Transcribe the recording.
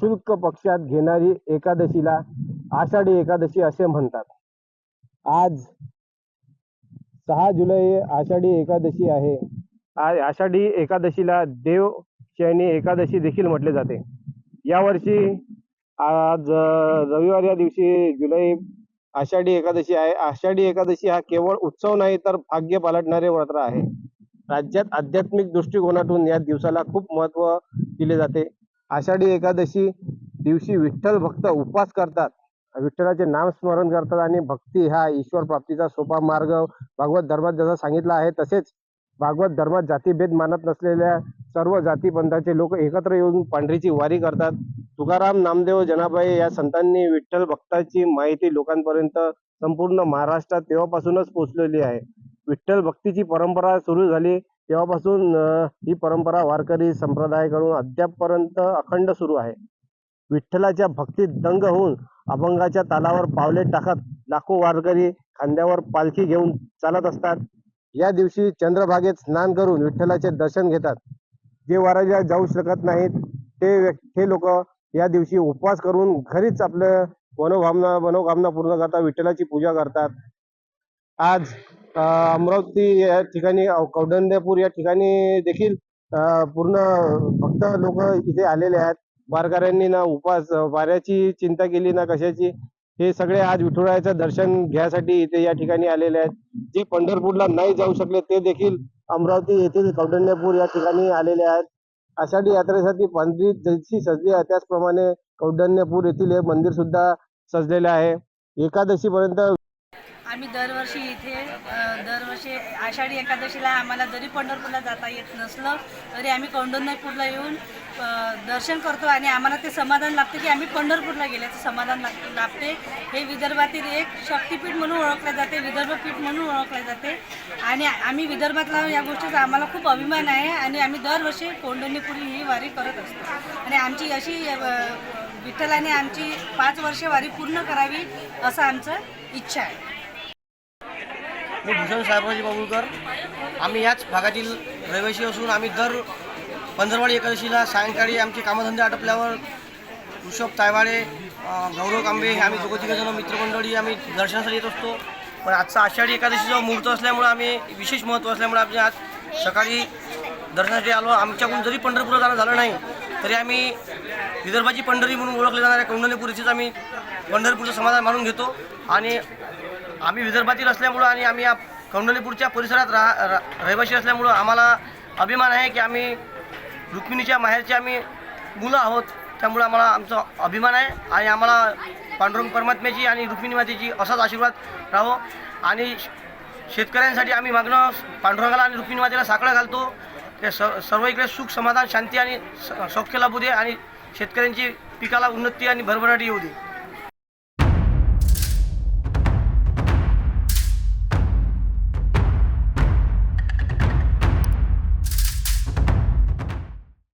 शुल्क पक्षात घेणारी एकादशीला आषाढी एकादशी असे म्हणतात. आज सहा जुलै आषाढी एकादशी आहे. आषाढी एकादशीला देव शैनी एकादशी देखील म्हटले जाते. यावर्षी आज रविवार या दिवशी जुलै आषाढी एकादशी आहे. आषाढी एकादशी हा केवळ उत्सव नाही तर भाग्य पालटणारे व्रत आहे. राज्यात आध्यात्मिक दृष्टिकोनातून या दिवसाला खूप महत्त्व दिले जाते. आषाढी एकादशी दिवशी विठ्ठल भक्त उपवास करतात. विठ्ठलाचे नाम स्मरण करतात आणि भक्ती हा ईश्वर प्राप्तीचा सोपा मार्ग. भागवत धर्मात जसं सांगितला आहे तसेच भागवत धर्मात जातीभेद मानत नसलेल्या सर्व जातीपंथाचे लोक एकत्र येऊन पांढरीची वारी करतात. तुकाराम नामदेव जनाबाई या संतांनी विठ्ठल भक्ताची माहिती लोकांपर्यंत संपूर्ण महाराष्ट्रात तेव्हापासूनच पोहोचलेली आहे. विठ्ठल भक्तीची परंपरा सुरू झाली. तेव्हापासून ही परंपरा वारकरी संप्रदायाकडून अद्यापपर्यंत अखंड सुरू आहे. विठ्ठलाच्या भक्तीत दंग होऊन अभंगाच्या तालावर पावले टाकत लाखो वारकरी खांद्यावर पालखी घेऊन चालत असतात. या दिवशी चंद्रभागेत स्नान करून विठ्ठलाचे दर्शन घेतात. जे वाराला जाऊ शकत नाहीत ते ते लोक या दिवशी उपवास करून घरीच आपलं मनोभावना मनोकामना पूर्ण करतात विठ्ठलाची पूजा करतात. आज अमरावती या ठिकाणी अं, या ठिकाणी देखील पूर्ण भक्त लोक इथे आलेले आहेत. वारकऱ्यांनी ना उपास वाऱ्याची चिंता केली ना कशाची हे सगळे आज विठुरायाचं दर्शन घ्यासाठी इथे या ठिकाणी आलेले आहेत. जे पंढरपूरला नाही जाऊ शकले ते देखील अमरावती येथील कौडंड्यापूर या ठिकाणी आलेले आहेत. आषाढी यात्रेसाठी पांढरी जशी सजली आहे. त्याचप्रमाणे कौडण्यपूर येथील हे मंदिर सुद्धा सजलेले आहे. एकादशीपर्यंत आम्ही दरवर्षी इथे दरवर्षी आषाढी एकादशीला आम्हाला जरी पंढरपूरला जाता येत नसलं तरी आम्ही कौंडण्यपूरला येऊन दर्शन करतो आणि आम्हाला ते समाधान लागते की आम्ही पंढरपूरला गेल्याचं समाधान लाग लाभते. हे विदर्भातील एक शक्तीपीठ म्हणून ओळखले जाते विदर्भपीठ म्हणून ओळखले जाते. आणि आम्ही विदर्भातला या गोष्टीचा आम्हाला खूप अभिमान आहे आणि आम्ही दरवर्षी कौंडण्यपुरी ही वारी करत असतो. आणि आमची अशी विठ्ठलाने आमची पाच वर्षे वारी पूर्ण करावी असं आमचं इच्छा आहे. मी भूषण साहेबराजी बाबुळकर. आम्ही याच भागातील रहिवासी असून आम्ही दर पंधरवाडी एकादशीला सायंकाळी आमचे कामधंदे आटपल्यावर ऋषभ तायवाडे गौरव कांबे हे आम्ही दोघं तिघं जण मित्रमंडळी आम्ही दर्शनासाठी येत असतो. पण आजचा आषाढी एकादशीचा मुहूर्त असल्यामुळे आम्ही विशेष महत्त्व असल्यामुळे आम्ही आज सकाळी दर्शनासाठी आलो. आमच्याकडून जरी पंढरपूरला जाणं झालं नाही तरी आम्ही विदर्भाची पंढरी म्हणून ओळखले जाणाऱ्या कौंडण्यपूर इथेच आम्ही पंढरपूरचं समाधान मानून घेतो. आणि आम्ही विदर्भातील असल्यामुळं आणि आम्ही या कौंडलीपूरच्या परिसरात राहा रा रहिवासी असल्यामुळं आम्हाला अभिमान आहे की आम्ही रुक्मिणीच्या माहेरचे आम्ही मुलं आहोत. त्यामुळं आम्हाला आमचा अभिमान आहे आणि आम्हाला पांडुरंग परमात्म्याची आणि रुक्मिणी मातेची असाच आशीर्वाद राहो. आणि श- शेतकऱ्यांसाठी आम्ही मागणं पांडुरंगाला आणि रुक्मिणी मातेला साकडं घालतो. ते स सर्व इकडे सुख समाधान शांती आणि स- सौख्य लाभू दे आणि शेतकऱ्यांची पिकाला उन्नती आणि भरभराटी येऊ दे.